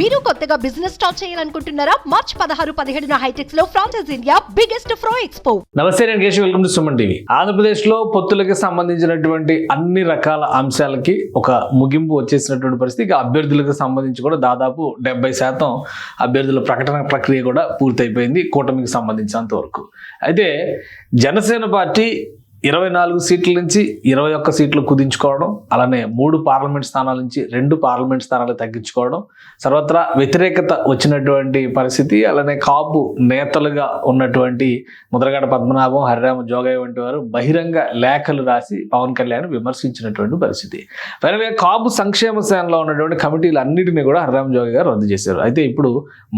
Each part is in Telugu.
మీరు కొత్తగా బిజినెస్ స్టార్ట్ చేయాలనుకుంటున్నారా? మార్చ్ పదహారు పదిహేడున హైటెక్స్లో ఫ్రాన్సెస్ ఇండియా బిగ్గెస్ట్ ఫ్రో ఎక్స్పో నమస్తే నేను Keshav. Welcome to Suman TV. ఆంధ్రప్రదేశ్లో పొత్తులకి సంబంధించినటువంటి అన్ని రకాల అంశాలకి ఒక ముగింపు వచ్చేసినటువంటి పరిస్థితి. అభ్యర్థులకు సంబంధించి కూడా దాదాపు డెబ్బై శాతం అభ్యర్థుల ప్రకటన ప్రక్రియ కూడా పూర్తయిపోయింది కూటమికి సంబంధించినంత వరకు. అయితే జనసేన పార్టీ ఇరవై నాలుగు సీట్ల నుంచి ఇరవై ఒక్క సీట్లు కుదించుకోవడం అలానే మూడు పార్లమెంట్ స్థానాల నుంచి రెండు పార్లమెంట్ స్థానాలు తగ్గించుకోవడం సర్వత్రా వ్యతిరేకత వచ్చినటువంటి పరిస్థితి అలానే కాపు నేతలుగా ఉన్నటువంటి ముద్రగడ పద్మనాభం హరిరామ జోగయ్య వంటి వారు బహిరంగ లేఖలు రాసి పవన్ కళ్యాణ్ విమర్శించినటువంటి పరిస్థితి. ఫైనల్గా కాపు సంక్షేమ సేనలో ఉన్నటువంటి కమిటీలు అన్నిటిని కూడా హరిరామ జోగయ్య గారు రద్దు చేశారు. అయితే ఇప్పుడు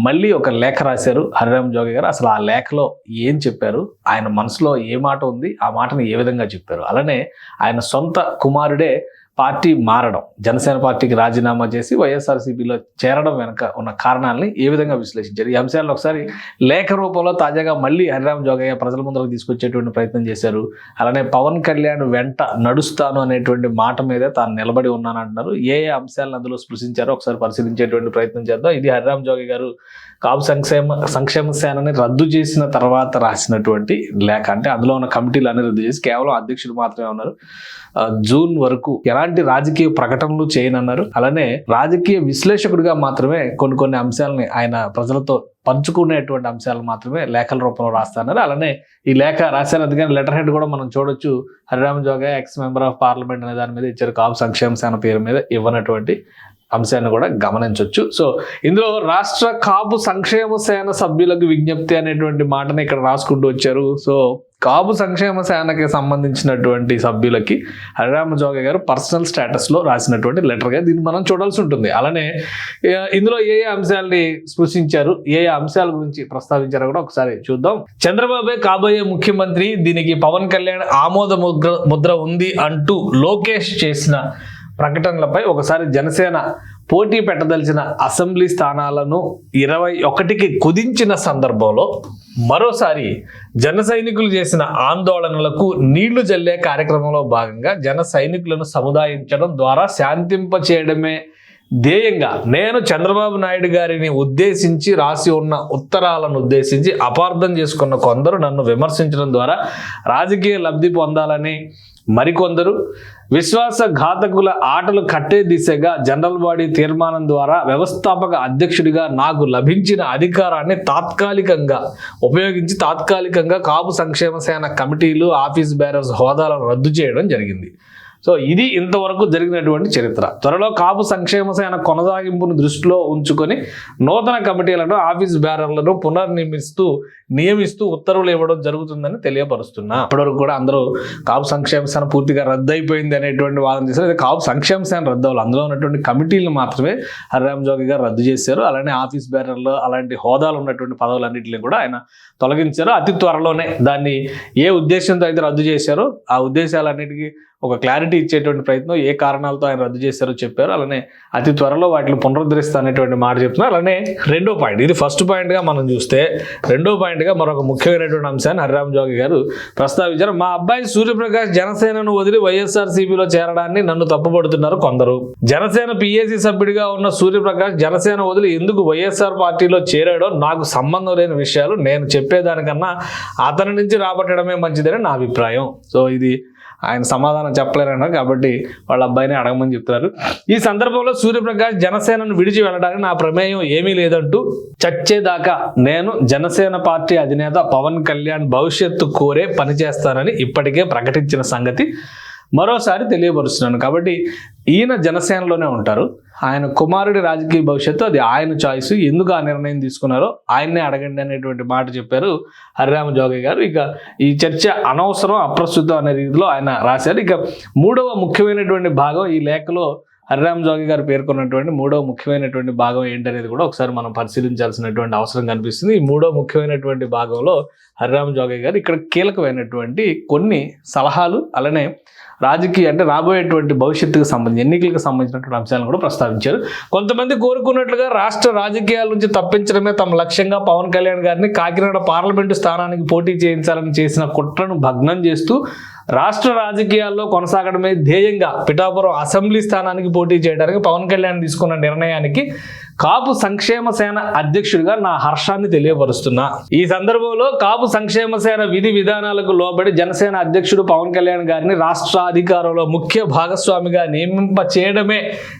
మళ్ళీ ఒక లేఖ రాశారు హరిరామ జోగయ్య గారు. అసలు ఆ లేఖలో ఏం చెప్పారు? ఆయన మనసులో ఏ మాట ఉంది? ఆ మాటని ఏ విధంగా చెప్పారు. అలానే ఆయన సొంత కుమారుడే పార్టీ మారడం జనసేన పార్టీకి రాజీనామా చేసి వైఎస్ఆర్సీపీలో చేరడం వెనక ఉన్న కారణాలని ఏ విధంగా విశ్లేషించారు? ఈ అంశాలను ఒకసారి లేఖ రూపంలో తాజాగా మళ్ళీ హరిరామ్ జోగయ్య ప్రజల ముందరకు తీసుకొచ్చేటువంటి ప్రయత్నం చేశారు. అలానే పవన్ కళ్యాణ్ వెంట నడుస్తాను అనేటువంటి మాట మీద తాను నిలబడి ఉన్నాను అంటున్నారు ఏ ఏ అంశాలను అందులో స్పృశించారో ఒకసారి పరిశీలించేటువంటి ప్రయత్నం చేద్దాం. ఇది హరిరామ్ జోగి గారు కాపు సంక్షేమ సంక్షేమ సేనని రద్దు చేసిన తర్వాత రాసినటువంటి లేఖ. అంటే అందులో ఉన్న కమిటీలు అన్ని రద్దు చేసి కేవలం అధ్యక్షుడు మాత్రమే ఉన్నారు. జూన్ వరకు ఎలా ఎలాంటి రాజకీయ ప్రకటనలు చేయనన్నారు. అలానే రాజకీయ విశ్లేషకుడిగా మాత్రమే కొన్ని కొన్ని అంశాలని ఆయన ప్రజలతో పంచుకునేటువంటి అంశాలు మాత్రమే లేఖల రూపంలో రాస్తున్నారు అలానే ఈ లేఖ రాశారు అందుకని లెటర్ హెడ్ కూడా మనం చూడొచ్చు. Harirama Joga ex member of parliament అనే దాని మీద ఇచ్చారు. కాపు సంక్షేమ సేన పేరు మీద ఇవ్వనటువంటి అంశాన్ని కూడా గమనించవచ్చు సో ఇందులో రాష్ట్ర కాపు సంక్షేమ సేన సభ్యులకు విజ్ఞప్తి అనేటువంటి మాటని ఇక్కడ రాసుకుంటూ వచ్చారు. సో కాపు సంక్షేమ సేనకి సంబంధించినటువంటి సభ్యులకి హరిరామ జోగ గారు పర్సనల్ స్టేటస్లో రాసినటువంటి లెటర్గా దీన్ని మనం చూడాల్సి ఉంటుంది. అలానే ఇందులో ఏ ఏ అంశాలని స్పృశించారు ఏ ఏ అంశాల గురించి ప్రస్తావించారో కూడా ఒకసారి చూద్దాం. చంద్రబాబే కాబోయే ముఖ్యమంత్రి దీనికి పవన్ కళ్యాణ్ ఆమోద ముద్ర ముద్ర ఉంది అంటూ లోకేష్ చేసిన ప్రకటనలపై ఒకసారి జనసేన పోటీ పెట్టదలిచిన అసెంబ్లీ స్థానాలను ఇరవై ఒకటికి కుదించిన సందర్భంలో మరోసారి జన సైనికులు చేసిన ఆందోళనలకు నీళ్ళు జల్లే కార్యక్రమంలో భాగంగా జన సైనికులను సముదాయించడం ద్వారా శాంతింప చేయడమే ధ్యేయంగా నేను చంద్రబాబు నాయుడు గారిని ఉద్దేశించి రాసి ఉన్న ఉత్తరాలను ఉద్దేశించి అపార్థం చేసుకున్న కొందరు నన్ను విమర్శించడం ద్వారా రాజకీయ లబ్ధి పొందాలని మరికొందరు విశ్వాసఘాతకుల ఆటలు కట్టే దిశగా జనరల్ బాడీ తీర్మానం ద్వారా వ్యవస్థాపక అధ్యక్షుడిగా నాకు లభించిన అధికారాన్ని తాత్కాలికంగా ఉపయోగించి తాత్కాలికంగా కాపు సంక్షేమ సేన కమిటీలు ఆఫీస్ బ్యారర్స్ హోదాలను రద్దు చేయడం జరిగింది. సో ఇది ఇంతవరకు జరిగినటువంటి చరిత్ర. త్వరలో కాపు సంక్షేమ సేన కొనసాగింపును దృష్టిలో ఉంచుకొని నూతన కమిటీలను ఆఫీస్ బ్యారర్లను పునర్నిర్మిస్తూ నియమిస్తూ ఉత్తర్వులు ఇవ్వడం జరుగుతుందని తెలియపరుస్తున్నా. అప్పటివరకు కూడా అందరూ కాపు సంక్షేమ సేన పూర్తిగా రద్దయిపోయింది అనేటువంటి వాదన చేశారు. అయితే కాపు సంక్షేమ సేన రద్దు అవ్వాలి అందులో ఉన్నటువంటి కమిటీలను మాత్రమే హరిరామ్ జోగి గారు రద్దు చేశారు. అలానే ఆఫీస్ బ్యారర్లు అలాంటి హోదాలు ఉన్నటువంటి పదవులన్నింటినీ కూడా ఆయన తొలగించారు. అతి త్వరలోనే దాన్ని ఏ ఉద్దేశంతో అయితే రద్దు చేశారో ఆ ఉద్దేశాలన్నిటికీ ఒక క్లారిటీ ఇచ్చేటువంటి ప్రయత్నం ఏ కారణాలతో ఆయన రద్దు చేశారో చెప్పారు. అలానే అతి త్వరలో వాటిని పునరుద్ధరిస్తా అనేటువంటి మాట చెప్తున్నారు. అలానే రెండో పాయింట్ ఇది ఫస్ట్ పాయింట్గా మనం చూస్తే రెండో పాయింట్గా మరొక ముఖ్యమైనటువంటి అంశాన్ని హరిరామ్ జోగి గారు ప్రస్తావించారు. మా అబ్బాయి సూర్యప్రకాష్ జనసేనను వదిలి వైఎస్ఆర్సీపీలో చేరడాన్ని నన్ను తప్పుపడుతున్నారు కొందరు. జనసేన పిఏసీ సభ్యుడిగా ఉన్న సూర్యప్రకాష్ జనసేన వదిలి ఎందుకు వైఎస్ఆర్ పార్టీలో చేరాడో నాకు సంబంధం లేని విషయాలు నేను చెప్పేదానికన్నా అతని నుంచి రాబట్టడమే మంచిదని నా అభిప్రాయం. సో ఇది ఆయన సమాధానం చెప్పలేరన్నారు కాబట్టి వాళ్ళ అబ్బాయిని అడగమని చెప్తారు ఈ సందర్భంలో సూర్యప్రకాష్ జనసేనను విడిచి వెళ్ళడానికి నా ప్రమేయం ఏమీ లేదంటూ చచ్చేదాకా నేను జనసేన పార్టీ అధినేత పవన్ కళ్యాణ్ భవిష్యత్తు కోరే పనిచేస్తానని ఇప్పటికే ప్రకటించిన సంగతి మరోసారి తెలియపరుస్తున్నాను. కాబట్టి ఈయన జనసేనలోనే ఉంటారు. ఆయన కుమారుడి రాజకీయ భవిష్యత్తు అది ఆయన చాయిస్ ఎందుకు ఆ నిర్ణయం తీసుకున్నారో ఆయన్నే అడగండి అనేటువంటి మాట చెప్పారు హరిరామ జోగయ్య గారు. ఇక ఈ చర్చ అనవసరం అప్రస్తుతం అనే రీతిలో ఆయన రాశారు. ఇక మూడవ ముఖ్యమైనటువంటి భాగం ఈ లేఖలో హరిరామ్ జోగి గారు పేర్కొన్నటువంటి మూడవ ముఖ్యమైనటువంటి భాగం ఏంటనేది కూడా ఒకసారి మనం పరిశీలించాల్సినటువంటి అవసరం కనిపిస్తుంది. ఈ మూడో ముఖ్యమైనటువంటి భాగంలో హరిరామ్ జోగి గారు ఇక్కడ కీలకమైనటువంటి కొన్ని సలహాలు అలానే రాజకీయ అంటే రాబోయేటువంటి భవిష్యత్తుకు సంబంధించి ఎన్నికలకు సంబంధించినటువంటి అంశాలను కూడా ప్రస్తావించారు. కొంతమంది కోరుకున్నట్లుగా రాష్ట్ర రాజకీయాల నుంచి తప్పించడమే తమ లక్ష్యంగా పవన్ కళ్యాణ్ గారిని కాకినాడ పార్లమెంటు స్థానానికి పోటీ చేయించాలని చేసిన కుట్రను భగ్నం చేస్తూ రాష్ట్ర రాజకీయాల్లో కొనసాగడమే ధ్యేయంగా పిఠాపురం అసెంబ్లీ స్థానానికి పోటీ చేయడానికి పవన్ కళ్యాణ్ తీసుకున్న నిర్ణయానికి కాపు సంక్షేమ సేన అధ్యక్షుడిగా నా హర్షాన్ని తెలియపరుస్తున్నా. ఈ సందర్భంలో కాపు సంక్షేమ సేన విధి విధానాలకు లోబడి జనసేన అధ్యక్షుడు పవన్ కళ్యాణ్ గారిని రాష్ట్ర అధికారంలో ముఖ్య భాగస్వామిగా నియమింప చేయడమే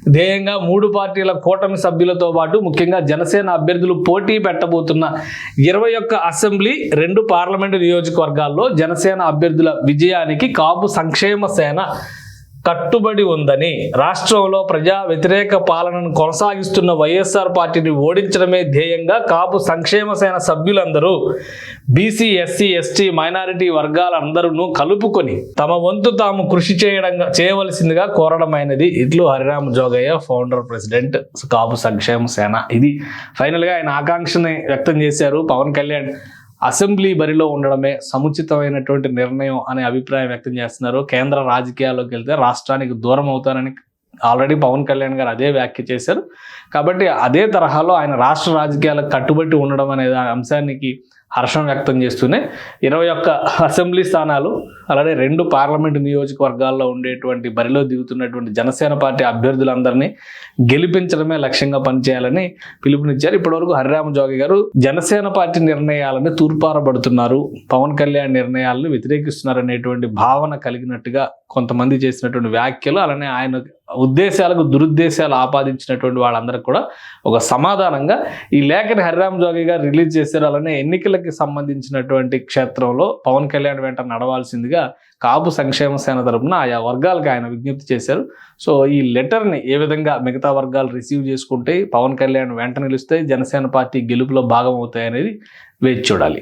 ధ్యేయంగా మూడు పార్టీల కూటమి సభ్యులతో పాటు ముఖ్యంగా జనసేన అభ్యర్థులు పోటీ పెట్టబోతున్న ఇరవై ఒక్క అసెంబ్లీ రెండు పార్లమెంటు నియోజకవర్గాల్లో జనసేన అభ్యర్థుల విజయానికి కాపు సంక్షేమ సేన కట్టుబడి ఉందని రాష్ట్రంలో ప్రజా వ్యతిరేక పాలనను కొనసాగిస్తున్న వైఎస్ఆర్ పార్టీని ఓడించడమే ధ్యేయంగా కాపు సంక్షేమ సేన సభ్యులందరూ బీసీ ఎస్సీ ఎస్టీ మైనారిటీ వర్గాలందరూ కలుపుకొని తమ వంతు తాము కృషి చేయడం చేయవలసిందిగా కోరడమైనది ఇట్లు హరిరామ జోగయ్య ఫౌండర్ ప్రెసిడెంట్ కాపు సంక్షేమ సేన. ఇది ఫైనల్గా ఆయన ఆకాంక్షని వ్యక్తం చేశారు పవన్ కళ్యాణ్. అసెంబ్లీ బరిలో ఉండడమే సముచితమైనటువంటి నిర్ణయం అనే అభిప్రాయం వ్యక్తం చేస్తున్నారు. కేంద్ర రాజకీయాల్లోకి వెళ్తే రాష్ట్రానికి దూరం అవుతారని ఆల్రెడీ పవన్ కళ్యాణ్ గారు అదే వ్యాఖ్య చేశారు. కాబట్టి అదే తరహాలో ఆయన రాష్ట్ర రాజకీయాలకు కట్టుబట్టి ఉండడం అనే అంశానికి హర్షం వ్యక్తం చేస్తూనే ఇరవై ఒక్క అసెంబ్లీ స్థానాలు అలాగే రెండు పార్లమెంటు నియోజకవర్గాల్లో ఉండేటువంటి బరిలో దిగుతున్నటువంటి జనసేన పార్టీ అభ్యర్థులందరినీ గెలిపించడమే లక్ష్యంగా పనిచేయాలని పిలుపునిచ్చారు. ఇప్పటివరకు హరిరామ జోగి గారు జనసేన పార్టీ నిర్ణయాలని తూర్పారబడుతున్నారు. పవన్ కళ్యాణ్ నిర్ణయాలను వ్యతిరేకిస్తున్నారు అనేటువంటి భావన కలిగినట్టుగా కొంతమంది చేసినటువంటి వ్యాఖ్యలు అలానే ఆయన ఉద్దేశాలకు దురుద్దేశాలు ఆపాదించినటువంటి వాళ్ళందరికీ కూడా ఒక సమాధానంగా ఈ లేఖని హరిరామ్ జోగి గారు రిలీజ్ చేశారు. అలానే ఎన్నికలకి సంబంధించినటువంటి క్షేత్రంలో పవన్ కళ్యాణ్ వెంట నడవాల్సిందిగా కాపు సంక్షేమ సేన తరపున ఆయా వర్గాలకు ఆయన విజ్ఞప్తి చేశారు. సో ఈ లెటర్ని ఏ విధంగా మిగతా వర్గాలు రిసీవ్ చేసుకుంటే పవన్ కళ్యాణ్ వెంట నిలిస్తే జనసేన పార్టీ గెలుపులో భాగం అవుతాయి అనేది వేచి చూడాలి.